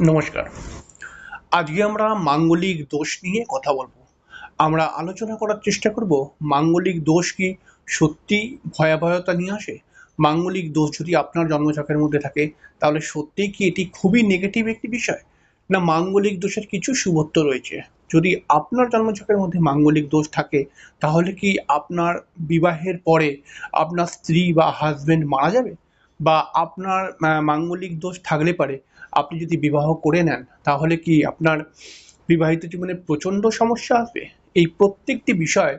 নমস্কার। আজকে আমরা মাঙ্গলিক দোষ নিয়ে কথা বলব। আমরা আলোচনা করার চেষ্টা করব, মাঙ্গলিক দোষ কি সত্যি ভয়াবহতা নিয়ে আসে? মাঙ্গলিক দোষ যদি আপনার জন্মছকের মধ্যে থাকে, তাহলে সত্যিই কি এটি খুবই নেগেটিভ একটি বিষয়? না মাঙ্গলিক দোষের কিছু শুভত্ব রয়েছে? যদি আপনার জন্মছকের মধ্যে মাঙ্গলিক দোষ থাকে, তাহলে কি আপনার বিবাহের পরে আপনার স্ত্রী বা হাজবেন্ড মারা যাবে? বা আপনার মাঙ্গলিক দোষ থাকলে পারে। আপনি যদি বিবাহ করে নেন, তাহলে কি আপনার বিবাহিত জীবনে প্রচণ্ড সমস্যা আসবে? এই প্রত্যেকটি বিষয়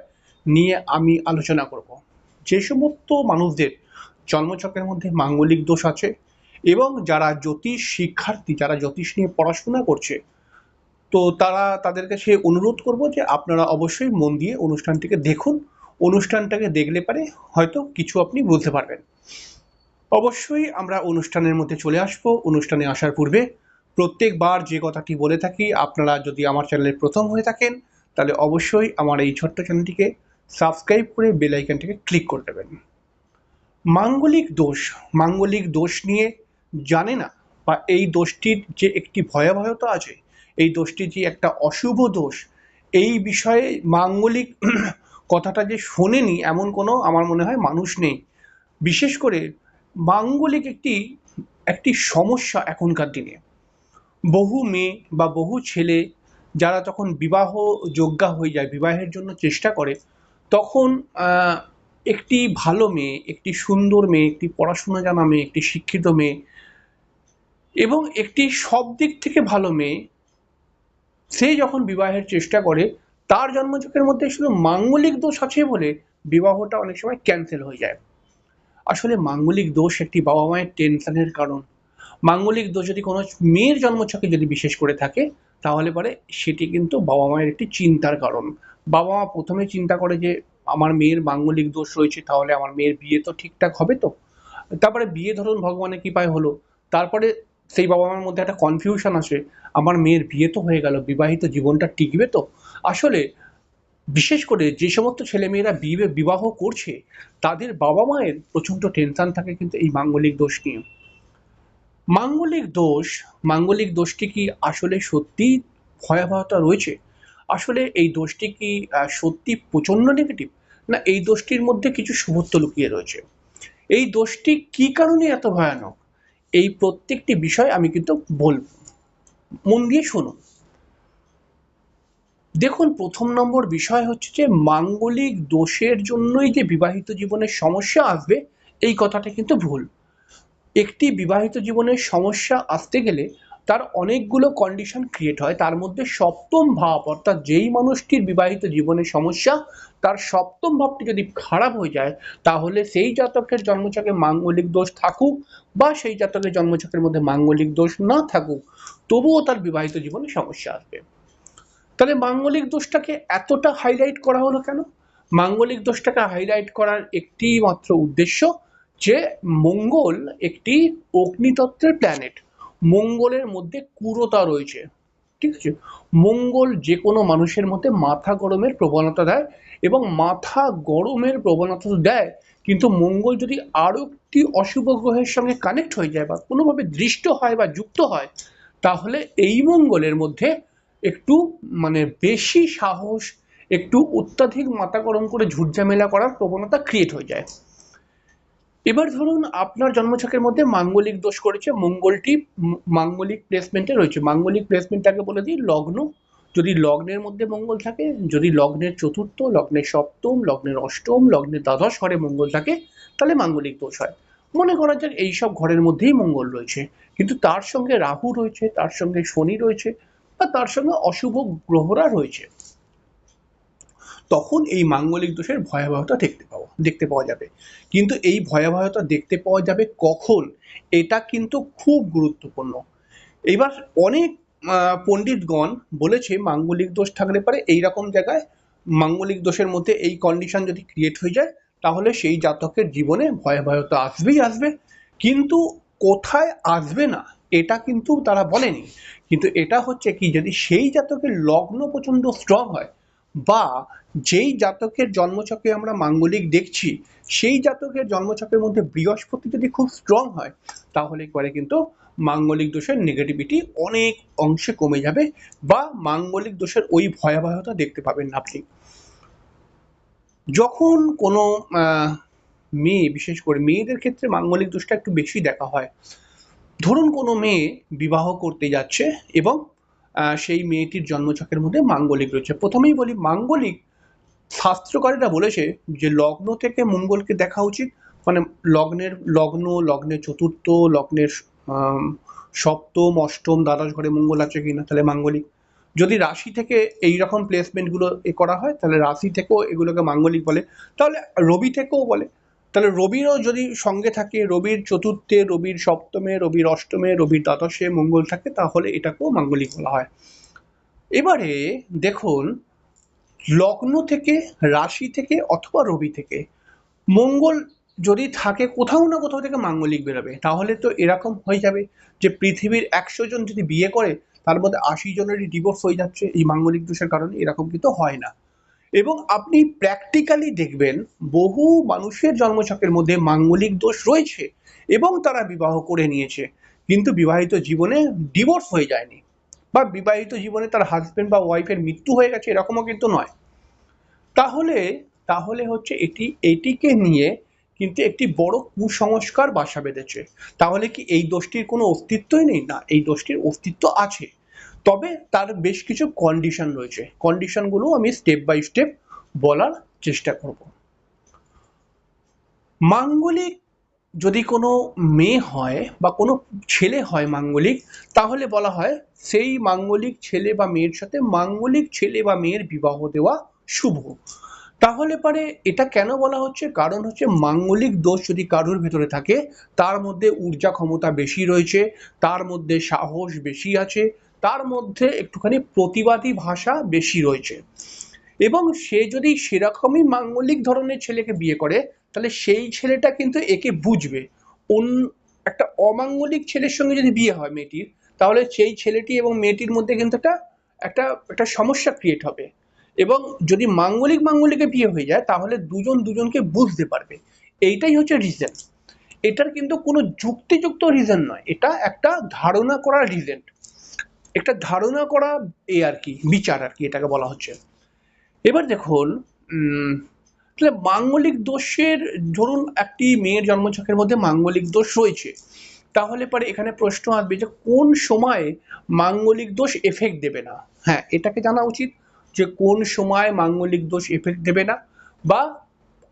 নিয়ে আমি আলোচনা করব। যে সমস্ত মানুষদের জন্মচক্রের মধ্যে মাঙ্গলিক দোষ আছে এবং যারা জ্যোতিষ শিক্ষার্থী, যারা জ্যোতিষ নিয়ে পড়াশোনা করছে, তো তারা তাদের কাছে অনুরোধ করব যে আপনারা অবশ্যই মন দিয়ে অনুষ্ঠানটিকে দেখুন। অনুষ্ঠানটাকে দেখলে পারে হয়তো কিছু আপনি বুঝতে পারবেন। অবশ্যই আমরা অনুষ্ঠানের মধ্যে চলে আসব। অনুষ্ঠানে আসার পূর্বে প্রত্যেকবার যে কথাটি বলে থাকি, আপনারা যদি আমার চ্যানেলে প্রথম হয়ে থাকেন, তাহলে অবশ্যই আমার এই ছোট্ট চ্যানেলটিকে সাবস্ক্রাইব করে বেল আইকনটিকে ক্লিক করে দেবেন। মাঙ্গলিক দোষ মাঙ্গলিক দোষ নিয়ে জানে না বা এই দোষটির যে একটি ভয়াবহতা আছে, এই দোষটি যে একটা অশুভ দোষ, এই বিষয়ে মাঙ্গলিক কথাটা যে শোনেনি এমন কোনো আমার মনে হয় মানুষ নেই। বিশেষ করে মাঙ্গলিক একটি একটি সমস্যা এখনকার দিনে। বহু মেয়ে বা বহু ছেলে যারা তখন বিবাহ যোগ্যা হয়ে যায়, বিবাহের জন্য চেষ্টা করে, তখন একটি ভালো মেয়ে, একটি সুন্দর মেয়ে, একটি পড়াশোনা জানা মেয়ে, একটি শিক্ষিত মেয়ে এবং একটি সব দিক থেকে ভালো মেয়ে, সে যখন বিবাহের চেষ্টা করে, তার জন্মচকের মধ্যে শুধু মাঙ্গলিক দোষ আছে বলে বিবাহটা অনেক সময় ক্যান্সেল হয়ে যায়। আসলে মাঙ্গলিক দোষ একটি বাবা মায়ের টেনশনের কারণ। মাঙ্গলিক দোষ যদি কোনো মেয়ের জন্মছকে যদি বিশেষ করে থাকে, তাহলে পরে সেটি কিন্তু বাবা মায়ের একটি চিন্তার কারণ। বাবা মা প্রথমে চিন্তা করে যে, আমার মেয়ের মাঙ্গলিক দোষ রয়েছে, তাহলে আমার মেয়ের বিয়ে তো ঠিকঠাক হবে তো? তারপরে বিয়ে ধরুন, ভগবানের কৃপায় হলো। তারপরে সেই বাবা মার মধ্যে একটা কনফিউশন আসে, আমার মেয়ের বিয়ে তো হয়ে গেল, বিবাহিত জীবনটা টিকবে তো? আসলে বিশেষ করে যে সমস্ত ছেলেমেয়েরা বিয়ে বিবাহ করছে, তাদের বাবা মায়ের প্রচণ্ড টেনশন থাকে কিন্তু এই মাঙ্গলিক দোষ নিয়ে। মাঙ্গলিক দোষ, মাঙ্গলিক দোষটি কি আসলে সত্যিই ভয়াবহতা রয়েছে? আসলে এই দোষটি কি সত্যি প্রচণ্ড নেগেটিভ না, এই দোষটির মধ্যে কিছু শুভত্ব লুকিয়ে রয়েছে? এই দোষটি কি কারণে এত ভয়ানক? এই প্রত্যেকটি বিষয় আমি কিন্তু বলব। মন দিয়ে শুনুন। দেখুন, প্রথম নম্বর বিষয় হচ্ছে যে মাঙ্গলিক দোষের জন্যই যে বিবাহিত জীবনের সমস্যা আসবে, এই কথাটা কিন্তু ভুল। একটি বিবাহিত জীবনের সমস্যা আসতে গেলে তার অনেকগুলো কন্ডিশন ক্রিয়েট হয়। তার মধ্যে সপ্তম ভাব, অর্থাৎ যেই মানুষটির বিবাহিত জীবনের সমস্যা, তার সপ্তম ভাবটি যদি খারাপ হয়ে যায়, তাহলে সেই জাতকের জন্মছকে মাঙ্গলিক দোষ থাকুক বা সেই জাতকের জন্মছকের মধ্যে মাঙ্গলিক দোষ না থাকুক, তবুও তার বিবাহিত জীবনে সমস্যা আসবে। তাহলে মাঙ্গলিক দোষটাকে এতটা হাইলাইট করা হলো কেন? মাঙ্গলিক দোষটাকে হাইলাইট করার একটি মাত্র উদ্দেশ্য যে মঙ্গল একটি অগ্নিতত্ত্বের প্ল্যানেট মঙ্গলের মধ্যে কুরতা রয়েছে, ঠিক আছে? মঙ্গল যে কোনো মানুষের মধ্যে মাথা গরমের প্রবণতা দেয় এবং মাথা গরমের প্রবণতা দেয়, কিন্তু মঙ্গল যদি আরও একটি অশুভ গ্রহের সঙ্গে কানেক্ট হয়ে যায় বা কোনোভাবে দৃষ্ট হয় বা যুক্ত হয়, তাহলে এই মঙ্গলের মধ্যে একটু মানে বেশি সাহস, একটু অত্যাধিক মাথা গরম করে ঝুটঝামেলা করার প্রবণতা ক্রিয়েট হয়ে যায়। এবার ধরুন আপনার জন্মছকের মধ্যে মাঙ্গলিক দোষ করেছে, মঙ্গলটি মাঙ্গলিক প্লেসমেন্টে রয়েছে। মাঙ্গলিক প্লেসমেন্টটাকে বলে দিই লগ্ন। যদি লগ্নের মধ্যে মঙ্গল থাকে, যদি লগ্নের চতুর্থ, লগ্নের সপ্তম, লগ্নের অষ্টম, লগ্নের দ্বাদশ ঘরে মঙ্গল থাকে, তাহলে মাঙ্গলিক দোষ হয়। মনে করা যাক এইসব ঘরের মধ্যেই মঙ্গল রয়েছে। কিন্তু তার সঙ্গে রাহু রয়েছে, তার সঙ্গে শনি রয়েছে বা তার সঙ্গে অশুভ গ্রহরা রয়েছে। তখন এই মাঙ্গলিক দোষের ভয়াবহতা দেখতে পাওয়া দেখতে পাওয়া যাবে। কিন্তু এই ভয়াবহতা দেখতে পাওয়া যাবে কখন? এটা কিন্তু খুব গুরুত্বপূর্ণ। এবার অনেক পণ্ডিতগণ বলেছে মাঙ্গলিক দোষ থাকলে পারে এই রকম জায়গায় মাঙ্গলিক দোষের মধ্যে এই কন্ডিশন যদি ক্রিয়েট হয়ে যায়, তাহলে সেই জাতকের জীবনে ভয়াবহতা আসবেই আসবে। কিন্তু কোথায় আসবে না? এটা কিন্তু তারা বলেনি। কিন্তু এটা হচ্ছে কি, যদি সেই জাতকের লগ্ন প্রচণ্ড স্ট্রং হয়, বা যেই জাতকের জন্মছকে আমরা মাঙ্গলিক দেখছি, সেই জাতকের জন্মছকের মধ্যে বৃহস্পতি যদি খুব স্ট্রং হয়, তাহলে পরে কিন্তু মাঙ্গলিক দোষের নেগেটিভিটি অনেক অংশে কমে যাবে, বা মাঙ্গলিক দোষের ওই ভয়াবহতা দেখতে পাবেন আপনি। যখন কোনো মেয়ে, বিশেষ করে মেয়েদের ক্ষেত্রে মাঙ্গলিক দোষটা একটু বেশি দেখা হয় ধরুন কোনো মেয়ে বিবাহ করতে যাচ্ছে এবং সেই মেয়েটির জন্মছকের মধ্যে মাঙ্গলিক রয়েছে। প্রথমেই বলি মাঙ্গলিক শাস্ত্রকারীরা বলেছে যে লগ্ন থেকে মঙ্গলকে দেখা উচিত। মানে লগ্নের লগ্ন লগ্নের চতুর্থ, লগ্নের সপ্তম, অষ্টম, দ্বাদশ ঘরে মঙ্গল আছে কিনা, তাহলে মাঙ্গলিক। যদি রাশি থেকে এই রকম প্লেসমেন্টগুলো এ করা হয়, তাহলে রাশি থেকেও এগুলোকে মাঙ্গলিক বলে। তাহলে রবি থেকেও বলে। তাহলে রবিরও যদি সঙ্গে থাকে, রবির চতুর্থে, রবির সপ্তমে, রবির অষ্টমে, রবির দ্বাদশে মঙ্গল থাকে, তাহলে এটাকেও মাঙ্গলিক বলা হয়। এবারে দেখুন, লগ্ন থেকে, রাশি থেকে অথবা রবি থেকে, মঙ্গল যদি থাকে, কোথাও না কোথাও থেকে মাঙ্গলিক বেরোবে। তাহলে তো এরকম হয়ে যাবে যে পৃথিবীর একশো জন যদি বিয়ে করে, তার মধ্যে আশি জনেরই ডিভোর্স হয়ে যাচ্ছে, এই মাঙ্গলিক দোষের কারণে এরকম কিন্তু হয় না। এবং আপনি প্র্যাকটিক্যালি দেখবেন বহু মানুষের জন্মছকের মধ্যে মাঙ্গলিক দোষ রয়েছে এবং তারা বিবাহ করে নিয়েছে। কিন্তু বিবাহিত জীবনে ডিভোর্স হয়ে যায়নি বা বিবাহিত জীবনে তার হাজব্যান্ড বা ওয়াইফের মৃত্যু হয়ে গেছে এরকমও কিন্তু নয়। তাহলে তাহলে হচ্ছে এটি, এটিকে নিয়ে কিন্তু একটি বড় কুসংস্কার বাসা বেঁধেছে। তাহলে কি এই দোষটির কোনো অস্তিত্বই নেই? না, এই দোষটির অস্তিত্ব আছে। তবে তার বেশ কিছু কন্ডিশন রয়েছে। কন্ডিশনগুলো আমি স্টেপ বাই স্টেপ বলার চেষ্টা করব। মাঙ্গলিক যদি কোনো মেয়ে হয় বা কোনো ছেলে হয় মাঙ্গলিক, তাহলে বলা হয় সেই মাঙ্গলিক ছেলে বা মেয়ের সাথে মাঙ্গলিক ছেলে বা মেয়ের বিবাহ দেওয়া শুভ। তাহলে পারে এটা কেন বলা হচ্ছে? কারণ হচ্ছে মাঙ্গলিক দোষ যদি কারোর ভেতরে থাকে, তার মধ্যে ঊর্জা ক্ষমতা বেশি রয়েছে, তার মধ্যে সাহস বেশি আছে তার মধ্যে একটুখানি প্রতিবাদী ভাষা বেশি রয়েছে। এবং সে যদি সেরকমই মাঙ্গলিক ধরনের ছেলেকে বিয়ে করে, তাহলে সেই ছেলেটা কিন্তু একে বুঝবে। অন্য একটা অমাঙ্গলিক ছেলের সঙ্গে যদি বিয়ে হয় মেয়েটির, তাহলে সেই ছেলেটি এবং মেয়েটির মধ্যে কিন্তু একটা একটা একটা সমস্যা ক্রিয়েট হবে। এবং যদি মাঙ্গলিক মাঙ্গলিকে বিয়ে হয়ে যায়, তাহলে দুজন দুজনকে বুঝতে পারবে। এইটাই হচ্ছে রিজন এটার কিন্তু কোনো যুক্তিযুক্ত রিজন নয়। এটা একটা ধারণা করার রিজন একটা ধারণা করা এ আর কি, বিচার আর কি এটাকে বলা হচ্ছে। এবার দেখুন তাহলে মাঙ্গলিক দোষের, ধরুন একটি মেয়ের জন্মছকের মধ্যে মাঙ্গলিক দোষ রয়েছে, তাহলে পরে এখানে প্রশ্ন আসবে যে কোন সময়ে মাঙ্গলিক দোষ এফেক্ট দেবে না? হ্যাঁ এটাকে জানা উচিত যে কোন সময় মাঙ্গলিক দোষ এফেক্ট দেবে না, বা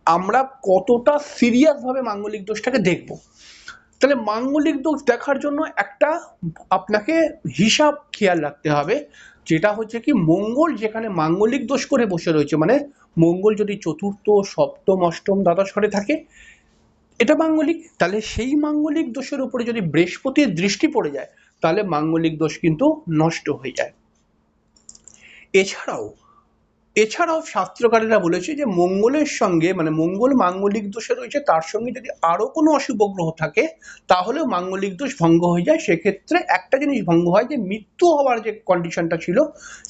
আমরা কতটা সিরিয়াসভাবে মাঙ্গলিক দোষটাকে দেখব। তাহলে মাঙ্গলিক দোষ দেখার জন্য একটা আপনাকে হিসাব খেয়াল রাখতে হবে, যেটা হচ্ছে কি মঙ্গল যেখানে মাঙ্গলিক দোষ করে বসে রয়েছে মানে মঙ্গল যদি চতুর্থ, সপ্তম, অষ্টম দ্বাদশ ঘরে থাকে, এটা মাঙ্গলিক, তাহলে সেই মাঙ্গলিক দোষের উপরে যদি বৃহস্পতির দৃষ্টি পড়ে যায়, তাহলে মাঙ্গলিক দোষ কিন্তু নষ্ট হয়ে যায়। এছাড়াও এছাড়াও শাস্ত্রকারেরা বলেছে যে মঙ্গলের সঙ্গে মানে মঙ্গল মাঙ্গলিক দোষে রয়েছে, তার সঙ্গে যদি আরও কোনো অশুভ গ্রহ থাকে, তাহলেও মাঙ্গলিক দোষ ভঙ্গ হয়ে যায়। সেক্ষেত্রে একটা জিনিস ভঙ্গ হয় যে মৃত্যু হওয়ার যে কন্ডিশনটা ছিল,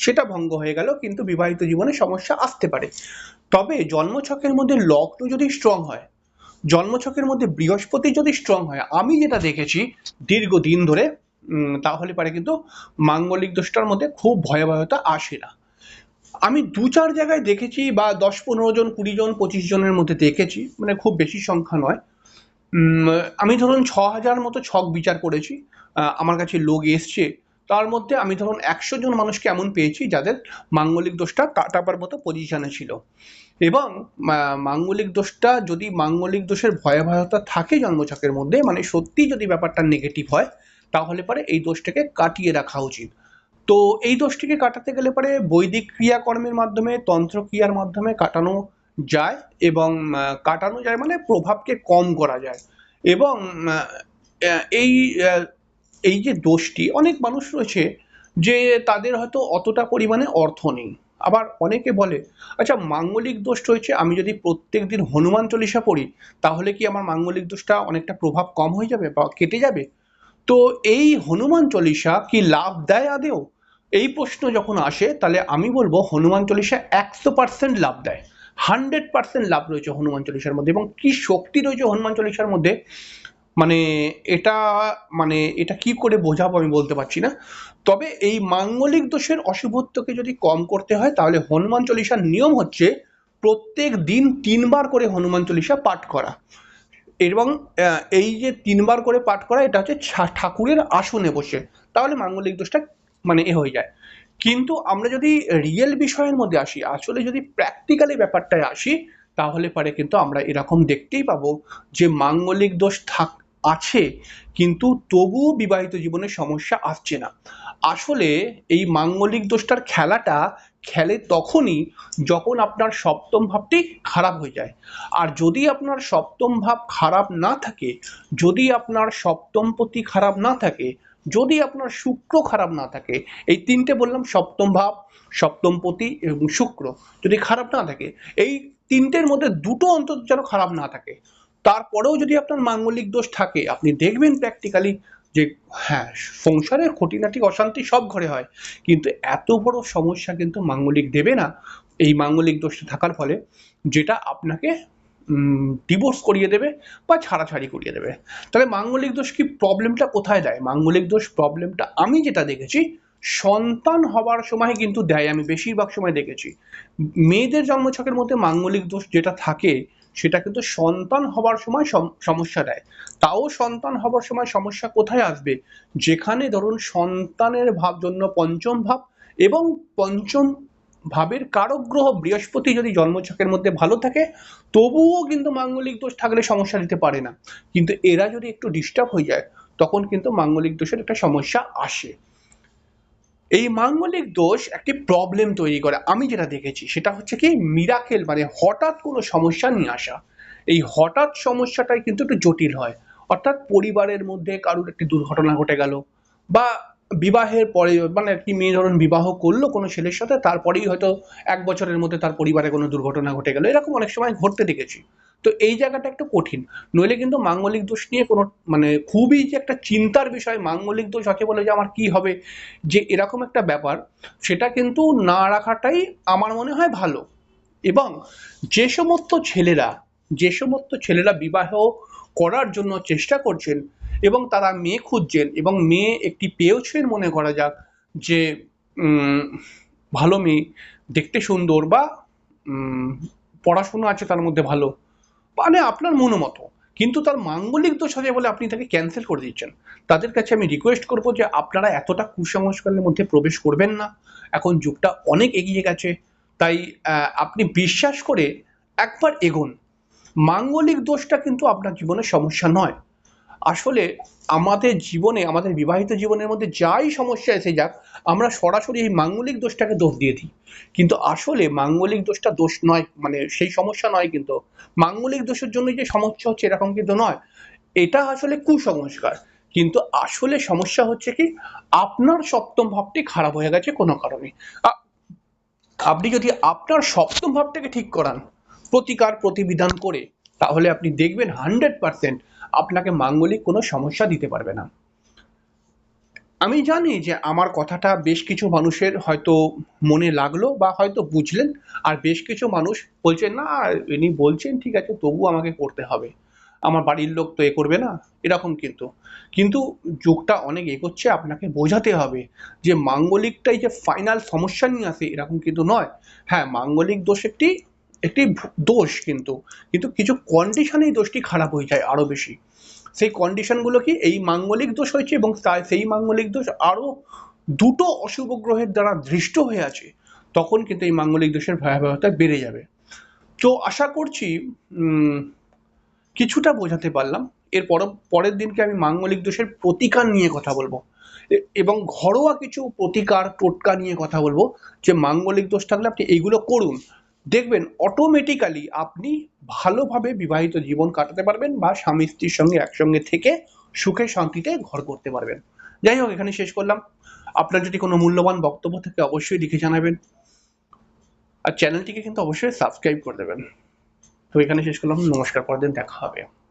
সেটা ভঙ্গ হয়ে গেল, কিন্তু বিবাহিত জীবনে সমস্যা আসতে পারে। তবে জন্মছকের মধ্যে লগ্ন যদি স্ট্রং হয়, জন্মছকের মধ্যে বৃহস্পতি যদি স্ট্রং হয়, আমি যেটা দেখেছি দীর্ঘদিন ধরে তাহলে পারে কিন্তু মাঙ্গলিক দোষটার মধ্যে খুব ভয়াবহতা আসে না। আমি দু চার জায়গায় দেখেছি বা দশ পনেরো জন, কুড়ি জন, পঁচিশ জনের মধ্যে দেখেছি মানে খুব বেশি সংখ্যা নয়। আমি ধরুন ছ হাজার মতো ছক বিচার করেছি আমার কাছে লোক এসছে। তার মধ্যে আমি ধরুন একশো জন মানুষকে এমন পেয়েছি যাদের মাঙ্গলিক দোষটা কাটাবার মতো পজিশনে ছিল। এবং মাঙ্গলিক দোষটা যদি মাঙ্গলিক দোষের ভয়াবহতা থাকে জন্মছকের মধ্যে মানে সত্যি যদি ব্যাপারটা নেগেটিভ হয়, তাহলে পরে এই দোষটাকে কাটিয়ে রাখা উচিত। তো এই দোষটিকে কাটাতে গেলে পরে বৈদিক ক্রিয়াকর্মের মাধ্যমে, তন্ত্র ক্রিয়ার মাধ্যমে কাটানো যায় এবং কাটানো যায় মানে প্রভাবকে কম করা যায়। এবং এই এই যে দোষটি, অনেক মানুষ রয়েছে যে তাদের হয়তো অতটা পরিমাণে অর্থ নেই। আবার অনেকে বলে আচ্ছা মাঙ্গলিক দোষ রয়েছে, আমি যদি প্রত্যেক দিন হনুমান চল্লিশা পড়ি, তাহলে কি আমার মাঙ্গলিক দোষটা অনেকটা প্রভাব কম হয়ে যাবে বা কেটে যাবে? তো এই হনুমান চল্লিশা কি লাভ দেয় আদেও? এই প্রশ্ন যখন আসে, তাহলে আমি বলব হনুমান চল্লিশা একশো পার্সেন্ট লাভ দেয়। হান্ড্রেড পার্সেন্ট লাভ রয়েছে হনুমান চল্লিশার মধ্যে এবং কি শক্তি রয়েছে হনুমান চল্লিশার মধ্যে মানে এটা মানে এটা কি করে বোঝাবো আমি বলতে পারছি না। তবে এই মাঙ্গলিক দোষের অশুভত্বকে যদি কম করতে হয়, তাহলে হনুমান চল্লিশার নিয়ম হচ্ছে প্রত্যেক দিন তিনবার করে হনুমান চল্লিশা পাঠ করা। এবং এই যে তিনবার করে পাঠ করা, এটা হচ্ছে ঠাকুরের আসনে বসে। তাহলে মাঙ্গলিক দোষটা মানে এ হয়ে যায়। কিন্তু আমরা যদি রিয়েল বিষয়ের মধ্যে আসি, আসলে যদি প্র্যাকটিক্যালি ব্যাপারটায় আসি, তাহলে পারে কিন্তু আমরা এরকম দেখতেই পাবো যে মাঙ্গলিক দোষ থাক, আছে, কিন্তু তবুও বিবাহিত জীবনে সমস্যা আসছে না। আসলে এই মাঙ্গলিক দোষটার খেলাটা খেলে তখনই যখন আপনার সপ্তম ভাবটি খারাপ হয়ে যায়। আর যদি আপনার সপ্তম ভাব খারাপ না থাকে, যদি আপনার সপ্তম পতি খারাপ না থাকে যদি আপনার শুক্র খারাপ না থাকে, এই তিনটে বললাম সপ্তম ভাব, সপ্তম পতি এবং শুক্র। যদি খারাপ না থাকে, এই তিনটের মধ্যে দুটো অন্তত যেন খারাপ না থাকে। তারপরেও যদি আপনার মাঙ্গলিক দোষ থাকে, আপনি দেখবেন প্র্যাকটিক্যালি যে হ্যাঁ সংসারের খুঁটিনাটি অশান্তি সব ঘরে হয়। কিন্তু এত বড় সমস্যা কিন্তু মাঙ্গলিক দেবে না, এই মাঙ্গলিক দোষটা থাকার ফলে, যেটা আপনাকে ডিভোর্স করিয়ে দেবে বা ছাড়াছাড়ি করিয়ে দেবে। তাহলে মাঙ্গলিক দোষ কি প্রবলেমটা কোথায় দেয় মাঙ্গলিক দোষ প্রবলেমটা আমি যেটা দেখেছি, সন্তান হবার সময় কিন্তু দেয়। আমি বেশিরভাগ সময় দেখেছি। মেয়েদের জন্মছকের মধ্যে মাঙ্গলিক দোষ যেটা থাকে, সেটা কিন্তু সন্তান হবার সময় সমস্যা দেয়। তাও সন্তান হবার সময় সমস্যা কোথায় আসবে? যেখানে ধরুন সন্তানের ভাব, জন্য পঞ্চম ভাব এবং পঞ্চম ভাবের কারক গ্রহ বৃহস্পতি যদি জন্মছকের মধ্যে ভালো থাকে, তবুও কিন্তু মাঙ্গলিক দোষ থাকলে সমস্যা দিতে পারে না। কিন্তু এরা যদি একটু ডিস্টার্ব হয়ে যায়, তখন কিন্তু মাঙ্গলিক দোষের একটা সমস্যা আসে। এই মাঙ্গলিক দোষ একটি প্রবলেম তৈরি করে। আমি যেটা দেখেছি, সেটা হচ্ছে কি মিরাকেল মানে হঠাৎ কোনো সমস্যা নিয়ে আসা। এই হঠাৎ সমস্যাটাই কিন্তু একটু জটিল হয়। অর্থাৎ পরিবারের মধ্যে কারোর একটি দুর্ঘটনা ঘটে গেল বা বিবাহের পরে মানে একটি মেয়ে ধরুন বিবাহ করল কোনো ছেলের সাথে, তারপরেই হয়তো এক বছরের মধ্যে তার পরিবারে কোনো দুর্ঘটনা ঘটে গেলো। এরকম অনেক সময় ঘটতে দেখেছি। তো এই জায়গাটা একটু কঠিন। নইলে কিন্তু মাঙ্গলিক দোষ নিয়ে কোনো মানে খুবই যে একটা চিন্তার বিষয়, মাঙ্গলিক দোষ আছে বলে যে আমার কি হবে, যে এরকম একটা ব্যাপার, সেটা কিন্তু না রাখাটাই আমার মনে হয় ভালো। এবং যে সমস্ত ছেলেরা, যে সমস্ত ছেলেরা বিবাহ করার জন্য চেষ্টা করছেন এবং তারা মেয়ে খুঁজছেন এবং মেয়ে একটি পেয়েছেন মনে করা যাক যে ভালো মেয়ে, দেখতে সুন্দর বা পড়াশুনো আছে তার মধ্যে ভালো। মানে আপনার মনোমতো। কিন্তু তার মাঙ্গলিক দোষ আছে বলে আপনি তাকে ক্যান্সেল করে দিচ্ছেন। তাদের কাছে আমি রিকোয়েস্ট করব যে আপনারা এতটা কুসংস্কারের মধ্যে প্রবেশ করবেন না। এখন যুগটা অনেক এগিয়ে গেছে। তাই আপনি বিশ্বাস করে একবার এগোন। মাঙ্গলিক দোষটা কিন্তু আপনার জীবনের সমস্যা নয়। আসলে আমাদের জীবনে, আমাদের বিবাহিত জীবনের মধ্যে যাই সমস্যা এসে যাক, আমরা সরাসরি এই মাঙ্গলিক দোষটাকে দোষ দিয়ে দিই। কিন্তু আসলে মাঙ্গলিক দোষটা দোষ নয় মানে সেই সমস্যা নয় কিন্তু মাঙ্গলিক দোষের জন্য যে সমস্যা হচ্ছে এরকম কিন্তু নয়। এটা আসলে কুসংস্কার। কিন্তু আসলে সমস্যা হচ্ছে কি, আপনার সপ্তম ভাবটি খারাপ হয়ে গেছে কোনো কারণে। আপনি যদি আপনার সপ্তম ভাবটাকে ঠিক করান, প্রতিকার, প্রতিবিধান করে তাহলে আপনি দেখবেন হান্ড্রেড পার্সেন্ট আপনাকে মাঙ্গলিক কোনো সমস্যা দিতে পারবে না। আমি জানি যে আমার কথাটা বেশ কিছু মানুষের হয়তো মনে লাগল বা হয়তো বুঝলেন, আর বেশ কিছু মানুষ বলছেন না, ইনি বলছেন, ঠিক আছে, তবু আমাকে করতে হবে। আমার বাড়ির লোক তো এ করবে না। এরকম কিন্তু। কিন্তু যুগটা অনেক এগোচ্ছে, আপনাকে বোঝাতে হবে যে মাঙ্গলিকটাই যে ফাইনাল সমস্যা নিয়ে আসে, এরকম কিন্তু নয়। হ্যাঁ মাঙ্গলিক দোষ একটি একটি দোষ কিন্তু কিন্তু কিছু কন্ডিশনেই দোষটি খারাপ হয়ে যায় আরও বেশি। সেই কন্ডিশনগুলো কি? এই মাঙ্গলিক দোষ হয়েছে এবং সেই মাঙ্গলিক দোষ আরও দুটো অশুভ গ্রহের দ্বারা দৃষ্ট হয়ে আছে, তখন কিন্তু এই মাঙ্গলিক দোষের ভয়াবহতা বেড়ে যাবে। তো আশা করছি কিছুটা বোঝাতে পারলাম। এর পর পরের দিনকে আমি মাঙ্গলিক দোষের প্রতিকার নিয়ে কথা বলব। এবং ঘরোয়া কিছু প্রতিকার টোটকা নিয়ে কথা বলব, যে মাঙ্গলিক দোষ থাকলে আপনি এইগুলো করুন। দেখবেন অটোমেটিক্যালি আপনি ভালোভাবে বিবাহিত জীবন কাটাতে পারবেন বা স্বামী স্ত্রীর সঙ্গে একসঙ্গে থেকে সুখে শান্তিতে ঘর করতে পারবেন। যাই হোক, এখানে শেষ করলাম। আপনার যদি কোনো মূল্যবান বক্তব্য থাকে, অবশ্যই লিখে জানাবেন। আর চ্যানেলটিকে কিন্তু অবশ্যই সাবস্ক্রাইব করে দেবেন। তো এখানে শেষ করলাম। নমস্কার, পরের দিন দেখা হবে।